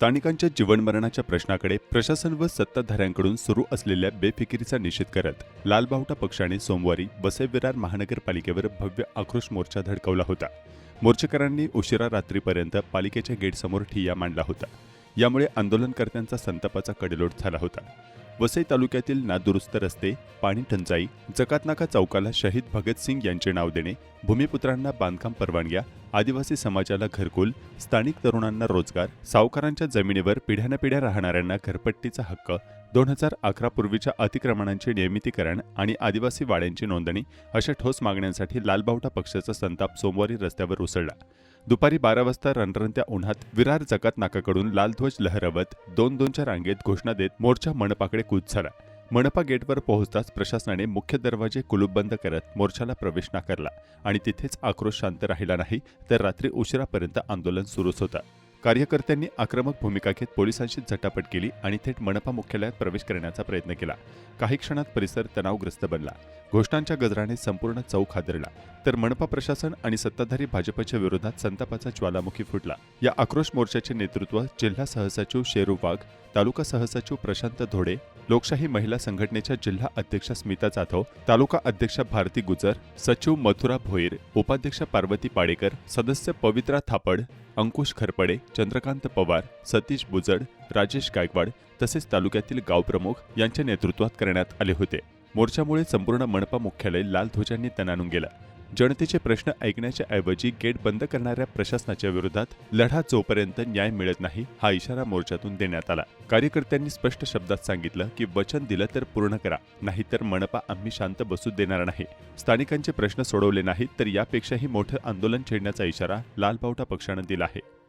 स्थानिकांच्या जीवनमरणाच्या प्रश्नाकडे प्रशासन व सत्ताधाऱ्यांकडून सुरू असलेल्या बेफिकिरीचा निषेध करत लालबावटा पक्षाने सोमवारी वसई महानगरपालिकेवर भव्य आक्रोश मोर्चा धडकवला होता. मोर्चेकरांनी उशिरा रात्रीपर्यंत पालिकेच्या गेटसमोर ठिय्या मांडला होता. यामुळे आंदोलनकर्त्यांचा संतापाचा कडेलोट झाला होता. वसई तालुक्यातील नादुरुस्त रस्ते पाणी टंचाई जकातनाका चौकाला शहीद भगतसिंग यांचे नाव देणे भूमिपुत्रांना बांधकाम परवानग्या आदिवासी समाजाला घरकुल स्थानिक तरुणांना रोजगार सावकारांच्या जमिनीवर पिढ्यानपिढ्या राहणाऱ्यांना घरपट्टीचा हक्क दोन हजार अकरा पूर्वीच्या अतिक्रमणांचे नियमितीकरण आणि आदिवासी वाड्यांची नोंदणी अशा ठोस मागण्यांसाठी लालबावटा पक्षाचा संताप सोमवारी रस्त्यावर उसळला. दुपारी बारा वाजता रणरणत्या उन्हात विरार जकात नाकाकडून लालध्वज लहरवत दोन दोनच्या रांगेत घोषणा देत मोर्चा मनपाकडे कूच झाला. मनपा गेटवर पोहोचताच प्रशासनाने मुख्य दरवाजे कुलूपबंद करत मोर्चाला प्रवेश नाकारला आणि तिथेच आक्रोश शांत राहिला नाही तर रात्री उशिरापर्यंत आंदोलन सुरूच होता. कार्यकर्त्यांनी आक्रमक भूमिका घेत पोलिसांशी झटापट केली आणि थेट मनपा मुख्यालयात प्रवेश करण्याचा प्रयत्न केला. काही क्षणात परिसर तणावग्रस्त बनला. घोषणांच्या गजराने संपूर्ण चौक हादरला. तर मनपा प्रशासन आणि सत्ताधारी भाजपच्या विरोधात संतापाचा ज्वालामुखी फुटला. या आक्रोश मोर्चाचे नेतृत्व जिल्हा सहसचिव शेरू वाघ तालुका सहसचिव प्रशांत धोडे लोकशाही महिला संघटनेच्या जिल्हा अध्यक्षा स्मिता जाधव तालुका अध्यक्षा भारती गुजर सचिव मथुरा भोईर उपाध्यक्ष पार्वती पाडेकर सदस्य पवित्रा थापड अंकुश खरपडे चंद्रकांत पवार सतीश बुजड राजेश गायकवाड तसेच तालुक्यातील गावप्रमुख यांच्या नेतृत्वात करण्यात आले होते. मोर्चामुळे संपूर्ण मनपा मुख्यालय लाल ध्वजांनी तणानून गेलं. जनतेचे प्रश्न ऐकण्याच्या ऐवजी गेट बंद करणाऱ्या प्रशासनाच्या विरोधात लढा जोपर्यंत न्याय मिळत नाही हा इशारा मोर्चातून देण्यात आला. कार्यकर्त्यांनी स्पष्ट शब्दात सांगितलं की वचन दिलं तर पूर्ण करा नाहीतर मनपा आम्ही शांत बसू देणार नाही. स्थानिकांचे प्रश्न सोडवले नाहीत तर यापेक्षाही मोठं आंदोलन छेडण्याचा इशारा लालबावटा पक्षानं दिला आहे.